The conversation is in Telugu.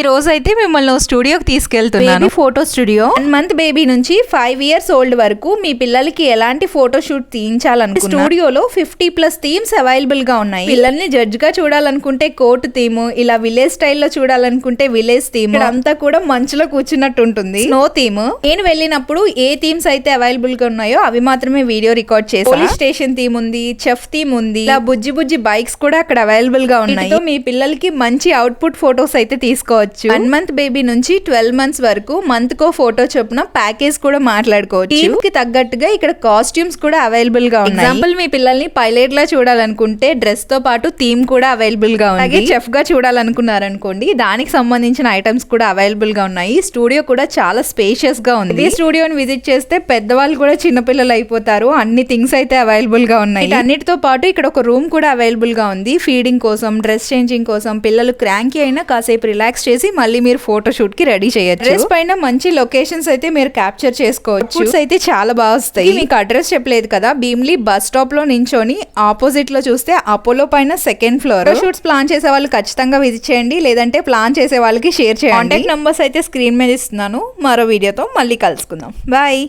ఈ రోజు అయితే మిమ్మల్ని స్టూడియోకి తీసుకెళ్తున్నాను. Photo studio one month baby నుంచి ఫైవ్ ఇయర్స్ ఓల్డ్ వరకు మీ పిల్లలకి ఎలాంటి ఫోటో షూట్ తీయించాలనుకున్నా స్టూడియోలో ఫిఫ్టీ ప్లస్ థీమ్స్ అవైలబుల్గా ఉన్నాయి. పిల్లల్ని జడ్జ్గా చూడాలనుకుంటే కోర్టు థీమ్ ఇలా విలేజ్ స్టైల్లో చూడాలనుకుంటే విలేజ్ థీమ్ అంతా కూడా మంచులో కూర్చున్నట్టు ఉంటుంది. స్నో థీమ్ నేను వెళ్ళినప్పుడు ఏ థీమ్స్ అయితే అవైలబుల్గా ఉన్నాయో అవి మాత్రమే వీడియో రికార్డ్ చేసి పోలీస్ స్టేషన్ థీమ్ ఉంది చెఫ్ థీమ్ ఉంది. ఇలా బుజ్జి బుజ్జి బైక్స్ కూడా అక్కడ అవైలబుల్గా ఉన్నాయి. మీ పిల్లలకి మంచి అవుట్పుట్ ఫోటోస్ అయితే తీసుకోవచ్చు. వన్ మంత్ బేబీ నుంచి ట్వెల్వ్ మంత్స్ వరకు మంత్ కో ఫోటో చొప్పున ప్యాకేజ్ కూడా మాట్లాడుకోవచ్చు. టీమ్కి తగ్గట్టుగా ఇక్కడ కాస్ట్యూమ్స్ కూడా అవైలబుల్గా ఉన్నాయి. ఎగ్జాంపుల్ మీ పిల్లల్ని పైలట్ లా చూడాలనుకుంటే డ్రెస్తో పాటు థీమ్ కూడా అవైలబుల్గా ఉంది. అలాగే చెఫ్గా చూడాలనుకున్నారనుకోండి దానికి సంబంధించిన ఐటమ్స్ కూడా అవైలబుల్గా ఉన్నాయి. స్టూడియో కూడా చాలా స్పేషియస్గా ఉంది. ఈ స్టూడియోని విజిట్ చేస్తే పెద్దవాళ్ళు కూడా చిన్నపిల్లలు అయిపోతారు. అన్ని థింగ్స్ అయితే అవైలబుల్గా ఉన్నాయి. అన్నిటితో పాటు ఇక్కడ ఒక రూమ్ కూడా అవైలబుల్గా ఉంది. ఫీడింగ్ కోసం డ్రెస్ చేంజింగ్ కోసం పిల్లలు క్రాంకీ అయినా కాసేపు రిలాక్స్ చేసి మళ్ళీ మీరు ఫోటో షూట్కి రెడీ చేయొచ్చు. డ్రెస్ పైన మంచి లొకేషన్స్ అయితే మీరు క్యాప్చర్ చేసుకోవచ్చు. ఫుడ్స్ అయితే చాలా బాగా వస్తాయి. మీకు అడ్రస్ చెప్పలేదు కదా? భీమ్లీ బస్ స్టాప్లో నించొని ఆపోజిట్లో చూస్తే అపోలో పైన సెకండ్ ఫ్లోర్ షూట్స్ ప్లాన్ చేసే వాళ్ళు ఖచ్చితంగా విజిట్ చేయండి. లేదంటే ప్లాన్ చేసే వాళ్ళకి షేర్ చేయండి. కాంటాక్ట్ నంబర్స్ అయితే స్క్రీన్ మీద ఇస్తున్నాను. మరో వీడియోతో మళ్ళీ కలుసుకుందాం. బాయ్